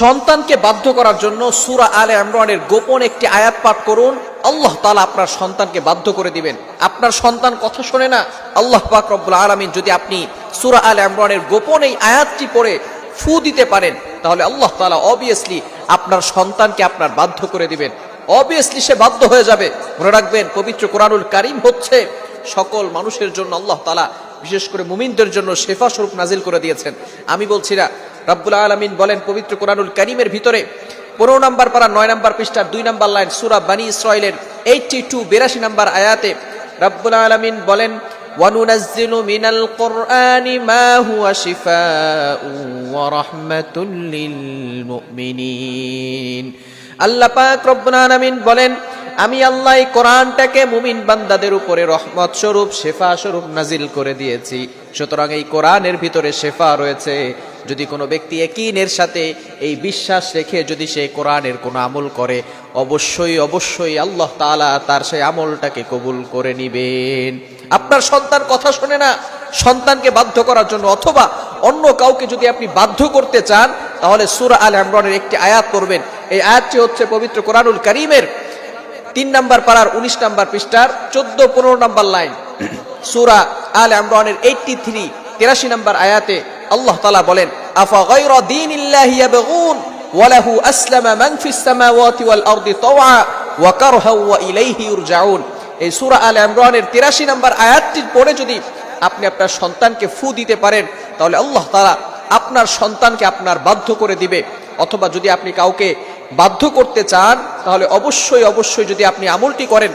সন্তানকে বাধ্য করার জন্য সুরা আলে ইমরানের গোপন একটি আয়াত পাঠ করুন। আল্লাহ তালা আপনার সন্তানকে বাধ্য করে দিবেন। আপনার সন্তান কথা শোনে না। আল্লাহ পাক রব্বুল আলামিন যদি আপনি সুরা আলে ইমরানের গোপন এই আয়াতটি পড়ে ফু দিতে পারেন, তাহলে আল্লাহ তালা অবভিয়াসলি আপনার সন্তানকে আপনার বাধ্য করে দিবেন। অবভিয়াসলি সে বাধ্য হয়ে যাবে। মনে রাখবেন, পবিত্র কোরআনুল কারিম হচ্ছে সকল মানুষের জন্য আল্লাহ তাআলা বিশেষ করে মুমিনদের জন্য শেফা স্বরূপ নাজিল করে দিয়েছেন। আমি বলছি না রাব্বুল আলমিন বলেন পবিত্র কোরআনুল করিমের ভিতরে পনেরো নাম্বার পারা নয় নাম্বার পৃষ্ঠার দুই নাম্বার লাইন সুরা বানী ইসরায়েলের এইটটি টু বিরাশি নাম্বার আয়াতে রাব্বুল আলমিন বলেন وننزل من القرآن ما هو شفاء ورحمة للمؤمنين আল্লাহ পাক রব্বুল আলামিন বলেন আমি আল্লাহ এই কোরআনটাকে মুমিন বান্দাদের উপরে রহমত স্বরূপ শেফা স্বরূপ নাজিল করে দিয়েছি সুতরাং এই কোরআনের ভিতরে শেফা রয়েছে যদি কোনো ব্যক্তি একইনের সাথে এই বিশ্বাস রেখে যদি সে কোরআনের কোনো আমল করে, অবশ্যই অবশ্যই আল্লাহ তাআলা তার সেই আমলটাকে কবুল করে নিবেন। আপনার সন্তান কথা শোনে না, সন্তানকে বাধ্য করার জন্য, অথবা অন্য কাউকে যদি আপনি বাধ্য করতে চান, তাহলে সুরা আল ইমরানের একটি আয়াত করবেন এই আয়াতটি হচ্ছে পবিত্র কোরআনুল করিমের তিন নাম্বার পাড়ার উনিশ নাম্বার পৃষ্ঠার চোদ্দ, পনেরো নাম্বার লাইন। সুরা আল ইমরানের এইটটি থ্রি তেরাশি নাম্বার আয়াতে আল্লাহ তালা বলেন ওয়ালাহু আসলামা ফিস সামাওয়াতি ওয়াল আরদি তাওআ ওয়া কারহা ওয়া ইলাইহি ইরজাউন। এই সূরা আল ইমরানের 83 নাম্বার যদি আপনি আপনার সন্তানকে ফু দিতে পারেন, তাহলে আল্লাহ তাআলা আপনার সন্তানকে আপনার বাধ্য করে দিবে। অথবা যদি আপনি কাউকে বাধ্য করতে চান, তাহলে অবশ্যই অবশ্যই যদি আপনি আমলটি করেন,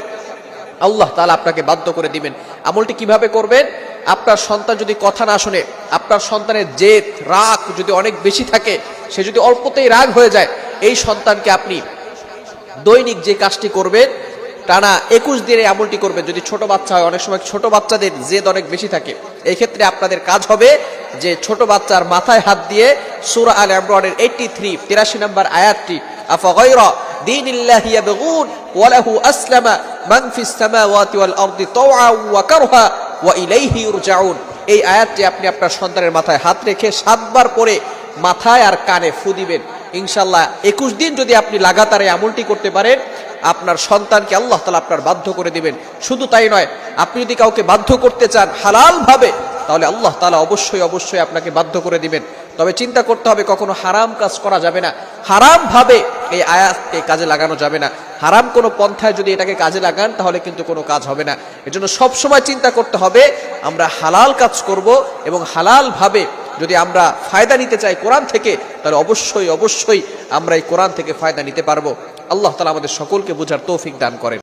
আল্লাহ তালা আপনাকে বাধ্য করে দিবেন। আমলটি কীভাবে করবেন? আপনার সন্তান যদি কথা না শোনে, আপনার সন্তানের জেদ, রাগ যদি অনেক বেশি থাকে, সে যদি অল্পতেই রাগ হয়ে যায়, এই সন্তানকে আপনি দৈনিক যে কাজটি করবেন, টানা একুশ দিনে আমলটি করবেন, যদি ছোট বাচ্চা হয়, অনেক সময় ছোট বাচ্চাদের জেদ অনেক বেশি থাকে। এই ক্ষেত্রে আপনাদের কাজ হবে যে ছোট বাচ্চার মাথায় হাত দিয়ে সুরা আল ইমরানের এইটটি থ্রি তিরাশি নম্বর আয়াতটি, আফা গৈর দিন ইয়াবগুন ওয়ালাহু আসলামা ওয়া ইলাইহি ইরজাউন। এই আয়াতটি আপনি আপনার সন্তানের মাথায় হাত রেখে সাতবার পরে মাথায় আর কানে ফু দিবেন। ইনশাল্লাহ একুশ দিন যদি আপনি লাগাতার এই আমলটি করতে পারেন, আপনার সন্তানকে আল্লাহ তালা আপনার বাধ্য করে দিবেন। শুধু তাই নয়, আপনি যদি কাউকে বাধ্য করতে চান হালাল ভাবে তাহলে আল্লাহ তালা অবশ্যই অবশ্যই আপনাকে বাধ্য করে দিবেন। তবে চিন্তা করতে হবে কখনো হারাম কাজ করা যাবে না। হারাম ভাবে এই আয়াতকে কাজে লাগানো যাবে না। হারাম কোনো পন্থায় যদি এটাকে কাজে লাগান, তাহলে কিন্তু কোনো কাজ হবে না। এজন্য সবসময় চিন্তা করতে হবে, আমরা হালাল কাজ করব এবং হালালভাবে যদি আমরা ফায়দা নিতে চাই কোরআন থেকে, তাহলে অবশ্যই অবশ্যই আমরা এই কোরআন থেকে ফায়দা নিতে পারব। আল্লাহ তালা আমাদের সকলকে বোঝার তৌফিক দান করেন।